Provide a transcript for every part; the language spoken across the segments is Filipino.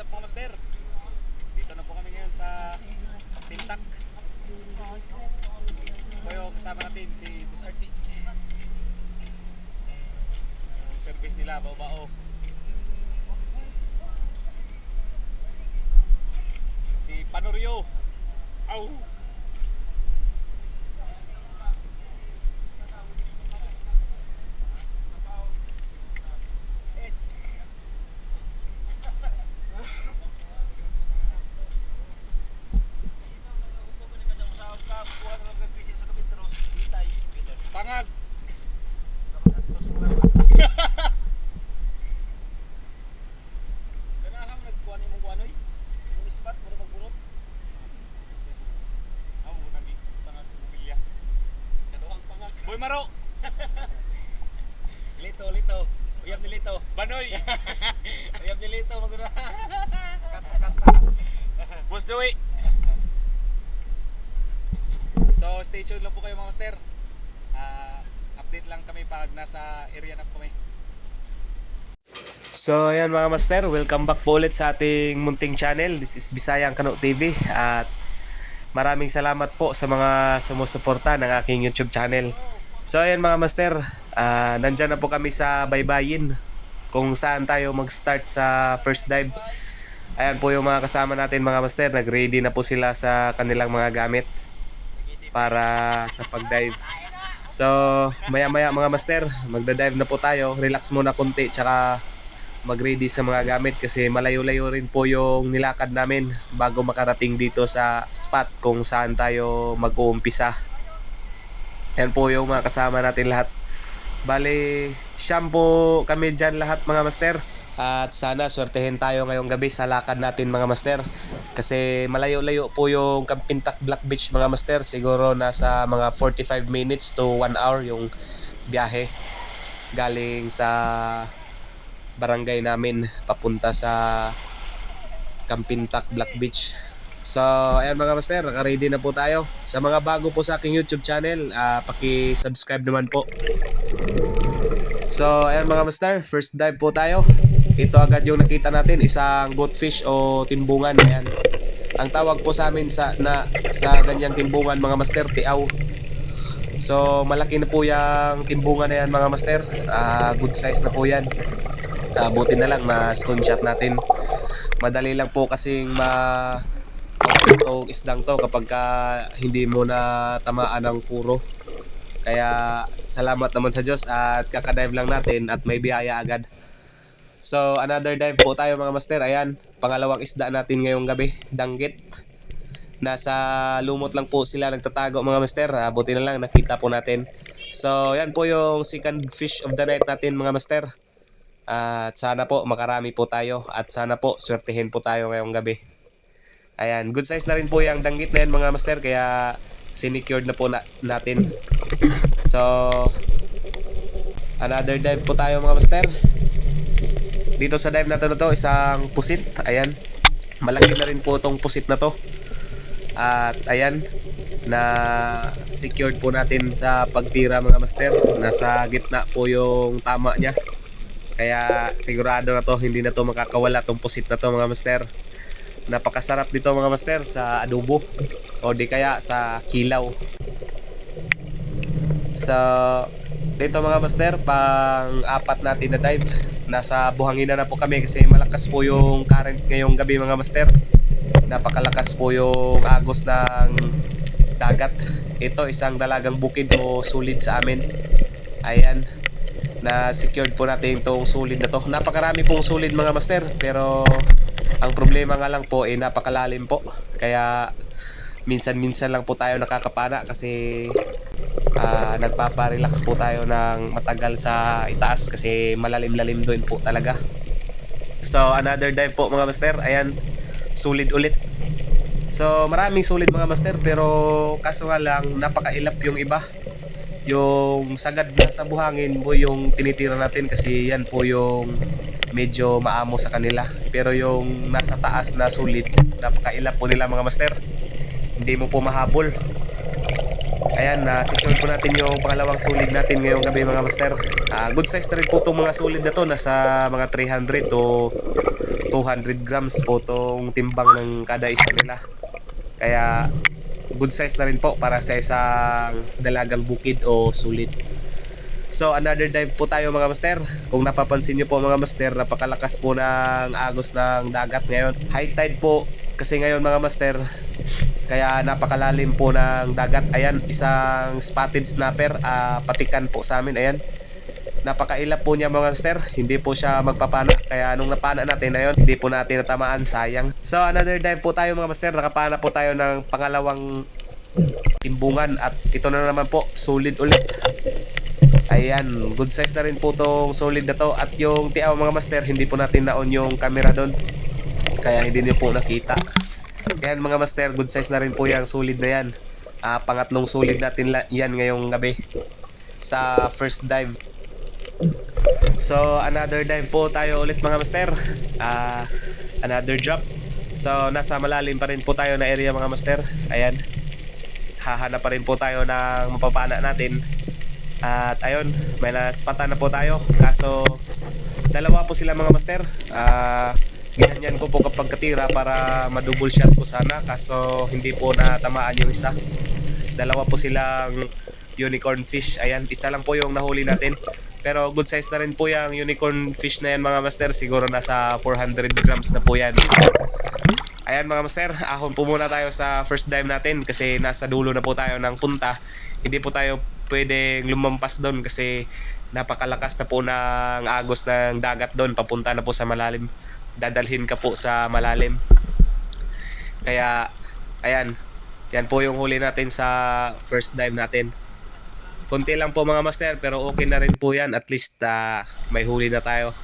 What's up mga master? Dito na po kami ngayon sa Tintak. Kayo kasama natin si Boss Archie. Yung service nila, bao-bao. Si Panorio. Au! Boss Dewey! So, stay tuned lang po kayo mga master. Ah, update lang kami pag nasa area na kami. So ayan mga master, welcome back po ulit sa ating munting channel. This is Bisayang Kano TV at maraming salamat po sa mga sumusuporta ng aking YouTube channel. So ayan mga master, ah, nandyan na po kami sa Baybayin kung saan tayo mag-start sa first dive. Ayan po yung mga kasama natin mga master, nag-ready na po sila sa kanilang mga gamit para sa pag-dive. So, maya-maya mga master, magda-dive na po tayo. Relax muna konti tsaka mag-ready sa mga gamit kasi malayo-layo rin po yung nilakad namin bago makarating dito sa spot kung saan tayo mag-uumpisa. Yan po yung mga kasama natin lahat. Bali, shampoo kami dyan lahat mga master. At sana swertehin tayo ngayong gabi sa lakad natin mga master. Kasi malayo-layo po yung Kampintak Black Beach mga master. Siguro nasa mga 45 minutes to 1 hour yung biyahe galing sa barangay namin papunta sa Kampintak Black Beach. So, ayan mga master, naka-ready na po tayo. Sa mga bago po sa aking YouTube channel, ah, paki-subscribe naman po. So, ayan mga master, first dive po tayo. Ito agad yung nakita natin, isang goatfish o timbungan. Ayan. Ang tawag po sa amin sa na sa ganyang timbungan mga master, tiaw. So, malaki na po yung timbungan na yan mga master. Ah, good size na po yan. Ah, buti na lang na stone shot natin. Madali lang po kasing ma itong isdang to kapag ka hindi mo na tamaan ng puro. Kaya salamat naman sa Diyos at kakadive lang natin at may biyaya agad. So another dive po tayo mga master. Ayan, pangalawang isda natin ngayong gabi, danggit. Nasa lumot lang po sila nagtatago mga master. Ah, buti na lang nakita po natin. So yan po yung second fish of the night natin mga master. At sana po makarami po tayo at sana po swertehin po tayo ngayong gabi. Ayan, good size na rin po yung danggit na yan mga master kaya sinecured na po na, natin. So, another dive po tayo mga master. Dito sa dive na to, isang pusit. Ayan, malaki na rin po tong pusit na to. At ayan, na secured po natin sa pagtira mga master. Nasa gitna po yung tama niya. Kaya sigurado na to, hindi na to makakawala tong pusit na to mga master. Napakasarap dito mga master sa adobo o di kaya sa kilaw. So, dito mga master, pang apat natin na dive. Nasa buhangin na po kami kasi malakas po yung current ngayong gabi mga master. Napakalakas po yung agos ng dagat. Ito isang dalagang bukid o sulid sa amin. Ayan na secured po natin itong sulid na to. Napakarami pong sulid mga master pero ang problema nga lang po ay napakalalim po. Kaya minsan-minsan lang po tayo nakakapana kasi ah, nagpapa-relax po tayo ng matagal sa itaas kasi malalim-lalim doon po talaga. So another dive po mga master. Ayan, sulit ulit. So maraming sulit mga master pero kaso nga lang napakailap yung iba yung sagad na sa buhangin po yung tinitira natin kasi yan po yung medyo maamo sa kanila pero yung nasa taas na sulit napakailap po nila mga master hindi mo po mahabol ayan na secure po natin yung pangalawang sulit natin ngayong gabi mga master Ah, good size na rin po itong mga sulit na to nasa mga 300 to 200 grams po itong timbang ng kada isa nila. Kaya good size na rin po para sa isang dalagang bukid o sulit. So another dive po tayo mga master. Kung napapansin nyo po mga master, napakalakas po ng agos ng dagat ngayon. High tide po kasi ngayon mga master. Kaya napakalalim po ng dagat. Ayan, isang spotted snapper, ah, patikan po sa amin. Ayan, napakailap po niya mga master hindi po siya magpapana. Kaya nung napana natin na yun hindi po natin natamaan. Sayang. So another dive po tayo mga master nakapana po tayo ng pangalawang timbungan. At ito na naman po solid ulit. Ayan good size na rin po tong solid na to. At yung tiaw mga master hindi po natin naon yung camera doon. Kaya hindi niyo po nakita yan mga master good size na rin po yung solid na yan Ah, pangatlong solid natin yan ngayong gabi sa first dive So, another dive po tayo ulit mga master. Ah, another drop. So, nasa malalim pa rin po tayo na area mga master. Ayan. Hahanap pa rin po tayo ng mapapana natin. At ayun, may naspatan na po tayo. Kaso, dalawa po sila mga master. Ah, ginanyan ko po kapag katira para madouble shot ko sana. Kaso, hindi po natamaan yung isa. Dalawa po silang unicorn fish. Ayan, isa lang po yung nahuli natin. Pero good size na rin po yung unicorn fish na yan mga master. Siguro nasa 400 grams na po yan. Ayan mga master, ahon po muna tayo sa first dive natin kasi nasa dulo na po tayo ng punta. Hindi po tayo pwedeng lumampas doon kasi napakalakas na po ng agos ng dagat doon. Papunta na po sa malalim. Dadalhin ka po sa malalim. Kaya, ayan. Yan po yung huli natin sa first dive natin. Konti lang po mga master pero okay na rin po yan. At least ah, may huli na tayo.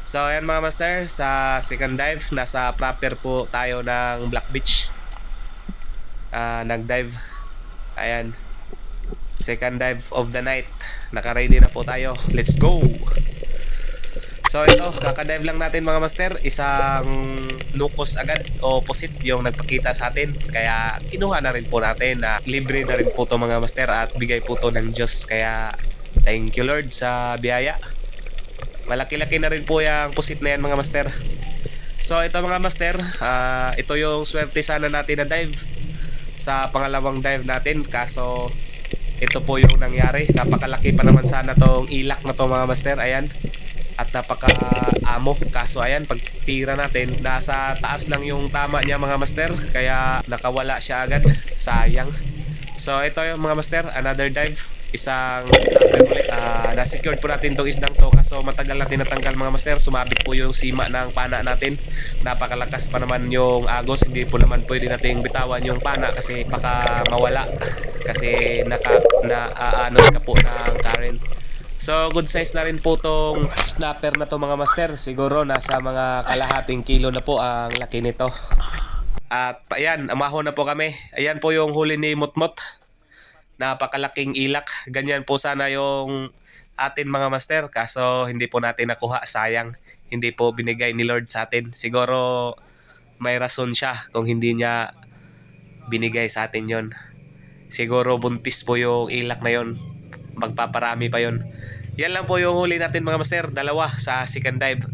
So ayan mga master, sa second dive, nasa proper po tayo ng Black Beach. Ah, nag-dive. Ayan. Second dive of the night. Naka-ready na po tayo. Let's go! So ito, kakadive lang natin mga master, isang lukos agad o posit yung nagpakita sa atin. Kaya kinuha na rin po natin na libre na rin po to mga master at bigay po to ng Diyos. Kaya thank you Lord sa biyaya. Malaki-laki na rin po yung pusit na yan mga master. So ito mga master, ah, ito yung swerte sana natin na dive sa pangalawang dive natin. Kaso ito po yung nangyari. Napakalaki pa naman sana tong ilak na to mga master. Ayan. At napaka amo. Kaso ayan, pag tira natin, nasa taas lang yung tama niya mga master. Kaya nakawala siya agad. Sayang. So ito yung mga master, another dive. Isang snapper ulit. Ah, na-secured po natin tong isdang to kaso matagal natin natanggal mga master. Sumabit po yung sima ng pana natin. Napakalakas pa naman yung agos. Hindi po naman pwede nating bitawan yung pana kasi baka mawala. Kasi naka, na, ah, ano ka po ng current. So good size na rin po tong snapper na to mga master. Siguro nasa mga kalahating kilo na po ang laki nito. At ayan, amaho na po kami. Ayan po yung huli ni Mutmut. Napakalaking ilak. Ganyan po sana yung atin mga master. Kaso hindi po natin nakuha. Sayang. Hindi po binigay ni Lord sa atin. Siguro may rason siya kung hindi niya binigay sa atin yon. Siguro buntis po yung ilak na yon. Magpaparami pa yon. Yan lang po yung huli natin mga master. Dalawa sa second dive.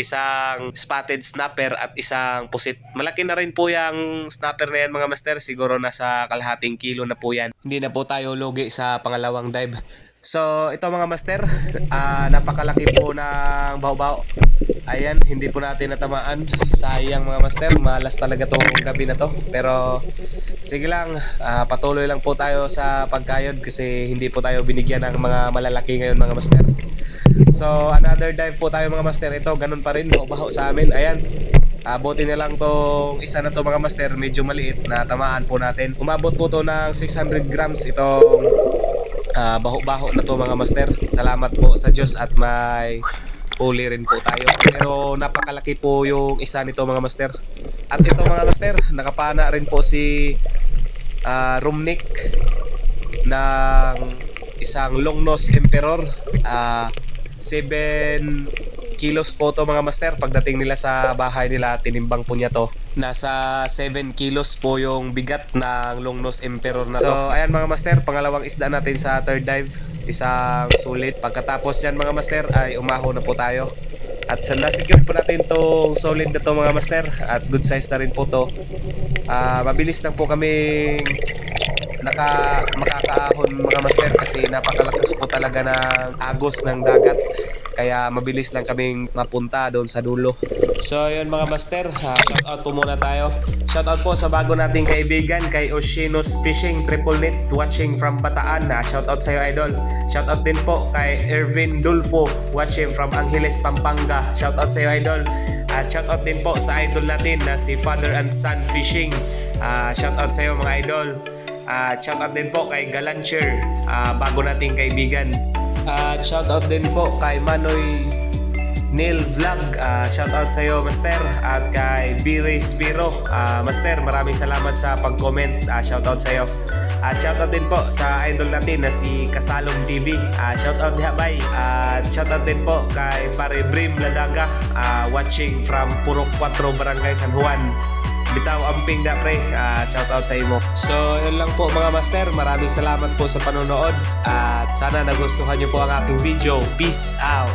isang spotted snapper at isang pusit. Malaki na rin po yung snapper na yan mga master. Siguro nasa kalahating kilo na po yan. Hindi na po tayo lugi sa pangalawang dive. So, ito mga master, ah, napakalaki po ng baho-baho. Ayan, hindi po natin natamaan. Sayang mga master, malas talaga tong gabi na to. Pero, sige lang, ah, patuloy lang po tayo sa pagkayod kasi hindi po tayo binigyan ng mga malalaki ngayon mga master. So, another dive po tayo mga master. Ito, ganun pa rin, baho sa amin. Ayan, Abuti na lang tong isa na to mga master, medyo maliit na tamaan po natin. Umabot po to ng 600 grams itong ah, baho-baho na to mga master. Salamat po sa Diyos at may huli rin po tayo. Pero napakalaki po yung isa nito mga master. At ito mga master, nakapana rin po si ah, Rumnik ng isang long nose emperor. Ah, 7 kilos po to mga master. Pagdating nila sa bahay nila, tinimbang po niya to. Nasa 7 kilos po yung bigat ng long nose emperor na to. So, ayan mga master, pangalawang isda natin sa third dive. Isang sulit. Pagkatapos yan mga master, ay umaho na po tayo. At sa nasecure po natin tong solid na to mga master at good size na rin po to. Ah, mabilis lang po kami naka makakaahon mga master kasi napakalakas po talaga ng agos ng dagat kaya mabilis lang kaming mapunta doon sa dulo so yun mga master uh, shout out po muna tayo. Shout out po sa bago nating kaibigan kay Oceanos Fishing Triple Net watching from Bataan uh, shout out sa iyo idol. Shout out din po kay Ervin Dulfo watching from Angeles Pampanga. Shout out sa iyo idol. At shout out din po sa idol natin na si Father and Son Fishing. Uh, shout out sa iyo mga idol. At shoutout din po kay Galancher, ah, bago nating kaibigan. At shoutout din po kay Manoy Neil Vlog, uh, shoutout sa iyo Master. At kay B-Ray Spiro, Ah, Master, maraming salamat sa pag-comment. Ah, shoutout sa iyo. At shoutout din po sa idol natin na si Kasalong TV. Ah, shoutout diha bay. At shoutout din po kay Pare Brim Ladaga, ah, watching from Purok 4 Barangay San Juan. Bitaw Amping da pre, Ah, shout out sa imo. So, yun lang po mga master. Maraming salamat po sa panonood at sana nagustuhan niyo po ang aking video. Peace out.